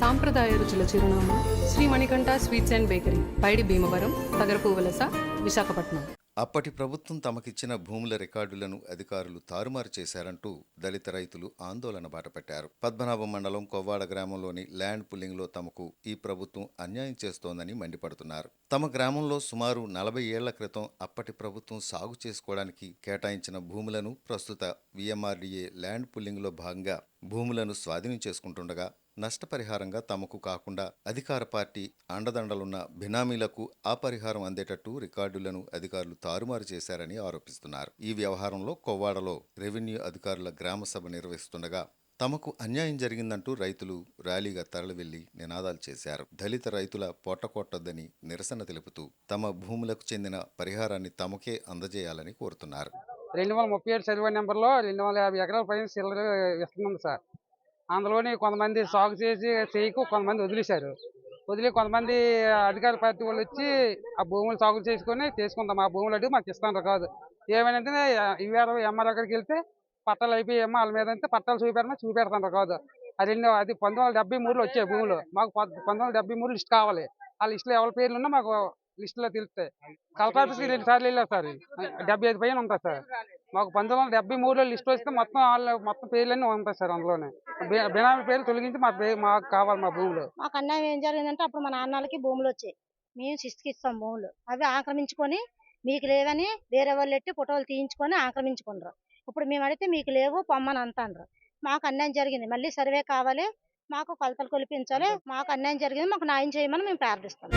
సాంప్రదాయ రుచుల చిరునామా Sri Manikanta sweets and bakery Paidi Bhimavaram Tagarapuvalasa Visakhapatnam. అప్పటి ప్రభుత్వం తమకిచ్చిన భూముల రికార్డులను అధికారులు తారుమారు చేశారంటూ దళిత రైతులు ఆందోళన బాటపట్టారు పద్మనాభం మండలం కొవ్వాడ గ్రామంలోని ల్యాండ్ పుల్లింగ్లో తమకు ఈ ప్రభుత్వం అన్యాయం చేస్తోందని మండిపడుతున్నారు. తమ గ్రామంలో సుమారు నలభై ఏళ్ళ క్రితం అప్పటి ప్రభుత్వం సాగు చేసుకోవడానికి కేటాయించిన భూములను ప్రస్తుత విఎంఆర్డీఏ ల్యాండ్ పుల్లింగ్లో భాగంగా భూములను స్వాధీనం చేసుకుంటుండగా నష్టపరిహారంగా తమకు కాకుండా అధికార పార్టీ అండదండలున్న బినామీలకు ఆ పరిహారం అందేటట్టు రికార్డులను అధికారులు తారుమారు చేశారని ఆరోపిస్తున్నారు. ఈ వ్యవహారంలో కొవ్వాడలో రెవెన్యూ అధికారుల గ్రామ సభ నిర్వహిస్తుండగా తమకు అన్యాయం జరిగిందంటూ రైతులు ర్యాలీగా తరలివెళ్ళి నినాదాలు చేశారు. దళిత రైతుల పొట్టకొట్టొద్దని నిరసన తెలుపుతూ తమ భూములకు చెందిన పరిహారాన్ని తమకే అందజేయాలని కోరుతున్నారు. రెండు వందల ముప్పై ఏడు సర్వే నెంబర్లో రెండు వందల యాభై ఎకరాల పైన సిల్లర్ ఇస్తుంది సార్. అందులోని కొంతమంది సాగు చేసి చేయకు కొంతమంది వదిలేశారు. వదిలి కొంతమంది అధికార పార్టీ వాళ్ళు వచ్చి ఆ భూములు సాగు చేసుకొని తీసుకుందాం ఆ భూములు అడిగి మాకు ఇస్తాను కాదు. ఏమైనా ఇవాళ ఎంఆర్ దగ్గరికి వెళ్తే పట్టాలు అయిపోయామో వాళ్ళ మీద అయితే పట్టాలు చూపెడమా చూపెడతాను కాదు. అది రెండు అది పంతొమ్మిది వందల డెబ్బై మూడులో వచ్చాయి భూములు. మాకు పంతొమ్మిది వందల డెబ్బై మూడు లిస్ట్ కావాలి. ఆ లిస్టులో ఎవరి పేర్లు ఉన్నా మాకు లిస్టులో తెలుస్తాయి. కలెక్టర్ ఆఫీస్కి రెండు సార్లు వెళ్ళారు సార్. డెబ్బై ఐదు పైన ఉంటుంది సార్. మాకు పంతొమ్మిది వందల డెబ్బై మూడులో లిస్ట్ వస్తే మొత్తం వాళ్ళు మొత్తం పేర్లన్నీ ఉంటాయి సార్ అందులోనే. బినామీ పేరు తొలగించి మా మాకు కావాలి మా భూములు. మాకు అన్యాయం ఏం జరిగిందంటే అప్పుడు మా నాన్నలకి భూములు వచ్చాయి. మేము శిస్తుకి ఇస్తాం భూములు. అవి ఆక్రమించుకొని మీకు లేవని వేరే వాళ్ళు ఎట్టి ఫోటోలు తీయించుకొని ఆక్రమించుకున్నారు ఇప్పుడు మేము అడిగితే మీకు లేవు పొమ్మని అంటారు మాకు అన్యాయం జరిగింది. మళ్ళీ సర్వే కావాలి మాకు కొలతలు కొలిపించాలి మాకు అన్యాయం జరిగింది మాకు న్యాయం చేయమని మేము ప్రార్థిస్తాం.